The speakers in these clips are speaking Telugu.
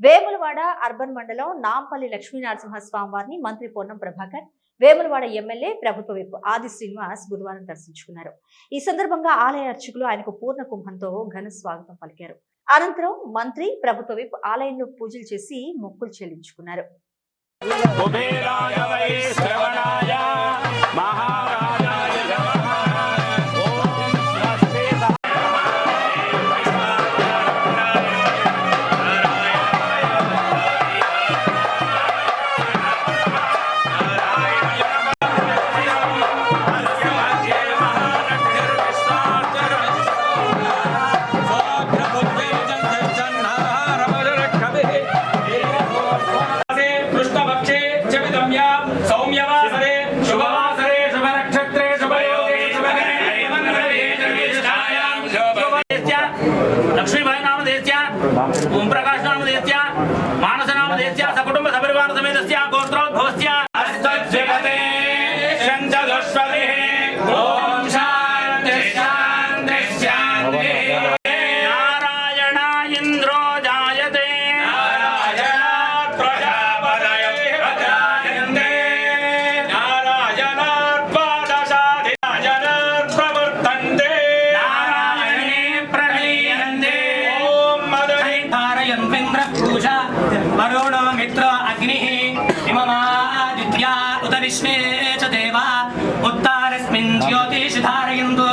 వేములవాడ అర్బన్ మండలం నాంపల్లి లక్ష్మీనరసింహస్వామి వారిని మంత్రి పొన్నం ప్రభాకర్ వేములవాడ ఎమ్మెల్యే ప్రభుత్వ విప్ ఆది శ్రీనివాస్ బుధవారం దర్శించుకున్నారు. ఈ సందర్భంగా ఆలయ అర్చకులు ఆయనకు పూర్ణ కుంభంతో ఘన స్వాగతం పలికారు. అనంతరం మంత్రి ప్రభుత్వ విప్ ఆలయంలో పూజలు చేసి మొక్కులు చెల్లించుకున్నారు. लक्ष्मीबाई नामधेयच्या ओमप्रकाश नामधेयच्या मानस ధారయంత్రింద్రభూష వరుణో మిత్ర అగ్నిः ఇమమాదిత్యా ఉత విశ్వే చ దేవా ఉత్తారస్మిన్ జ్యోతిషి ధారయంతు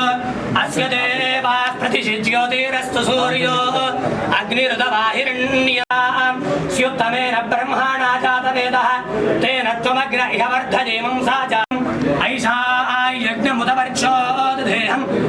అస్య దేవా ప్రతిశి జ్యోతిరస్తు సూర్యో అగ్నిరుతవాహిరణ్యా స్యుత్తమేన బ్రహ్మాణా జాతవేదः తేన త్వమగ్ర ఇహ వర్ధదేమం సాజాం ఐషా యజ్ఞముదవర్చో